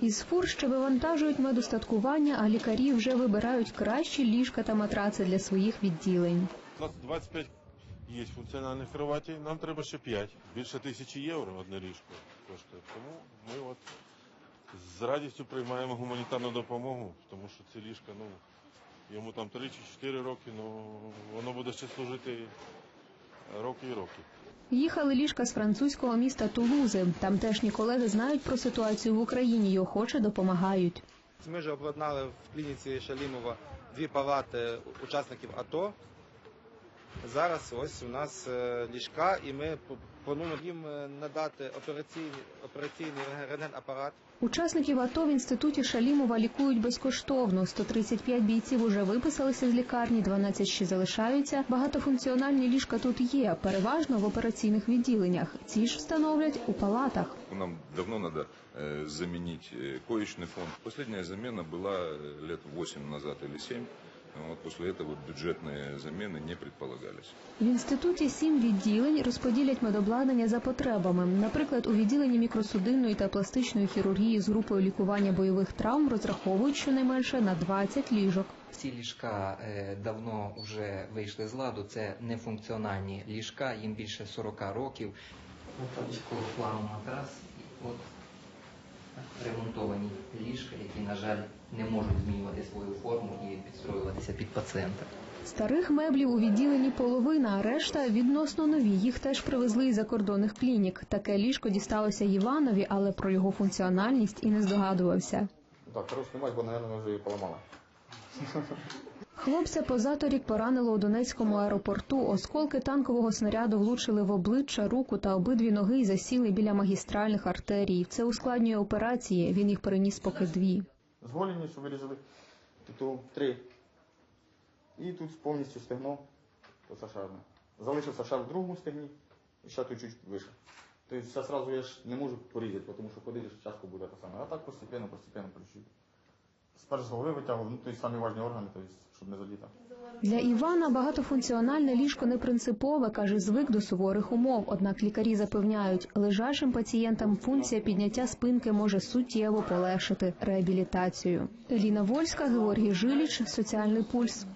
Із фур ще вивантажують медостаткування, а лікарі вже вибирають кращі ліжка та матраци для своїх відділень. У нас 25 є функціональних кроватей, нам треба ще 5. Більше тисячі євро одне ліжко коштує. Тому ми от з радістю приймаємо гуманітарну допомогу, тому що ці ліжка, ну, йому там 3 чи 4 роки, ну воно буде ще служити роки і роки. Їхали ліжка з французького міста Тулузи. Тамтешні колеги знають про ситуацію в Україні і охоче допомагають. Ми ж обладнали в клініці Шалімова дві палати учасників АТО. Зараз ось у нас е, ліжка, і ми п- плануємо їм е, надати операційний, операційний рентген-апарат. Учасників АТО в інституті Шалімова лікують безкоштовно. 135 бійців уже виписалися з лікарні, 12 ще залишаються. Багатофункціональні ліжка тут є, переважно в операційних відділеннях. Ці ж встановлять у палатах. Нам давно надо э, заменить э, коечный фонд. Последняя замена была э, лет 8 назад или 7. Вот после этого бюджетные замены не предполагались. В інституті сім відділень розподілять медобладнання за потребами. Наприклад, у відділенні мікросудинної та пластичної хірургії з групою лікування бойових травм розраховують щонайменше на 20 ліжок. Ці ліжка е, давно вже вийшли з ладу. Це нефункціональні ліжка, їм більше 40 років. От плану матрас і от ремонтовані ліжка, які, на жаль, не можуть змінювати свою форму і підстроюватися під пацієнта. Старих меблів у відділенні половина, а решта відносно нові. Їх теж привезли із закордонних клінік. Таке ліжко дісталося Іванові, але про його функціональність і не здогадувався. Так, хорош немає, бо, мабуть, вже її поламала. Хлопця позаторік поранило у Донецькому аеропорту. Осколки танкового снаряду влучили в обличчя, руку та обидві ноги і засіли біля магістральних артерій. Це ускладнює операції. Він їх переніс поки дві. З голені, що вирізали, тут три. І тут повністю стегно, шарне. Залишився шар в другому стегні, і ще тут чуть вище. Тобто зараз одразу я ж не можу порізати, тому що ходити тяжко буде те саме. А так постепенно, постепенно причуть. З голови витягли, ну, тобто самі важні органи, тобто, щоб не задіти. Для Івана багатофункціональне ліжко не принципове, каже, звик до суворих умов. Однак лікарі запевняють, лежачим пацієнтам функція підняття спинки може суттєво полегшити реабілітацію. Еліна Вольська, Георгій Жиліч, Соціальний пульс.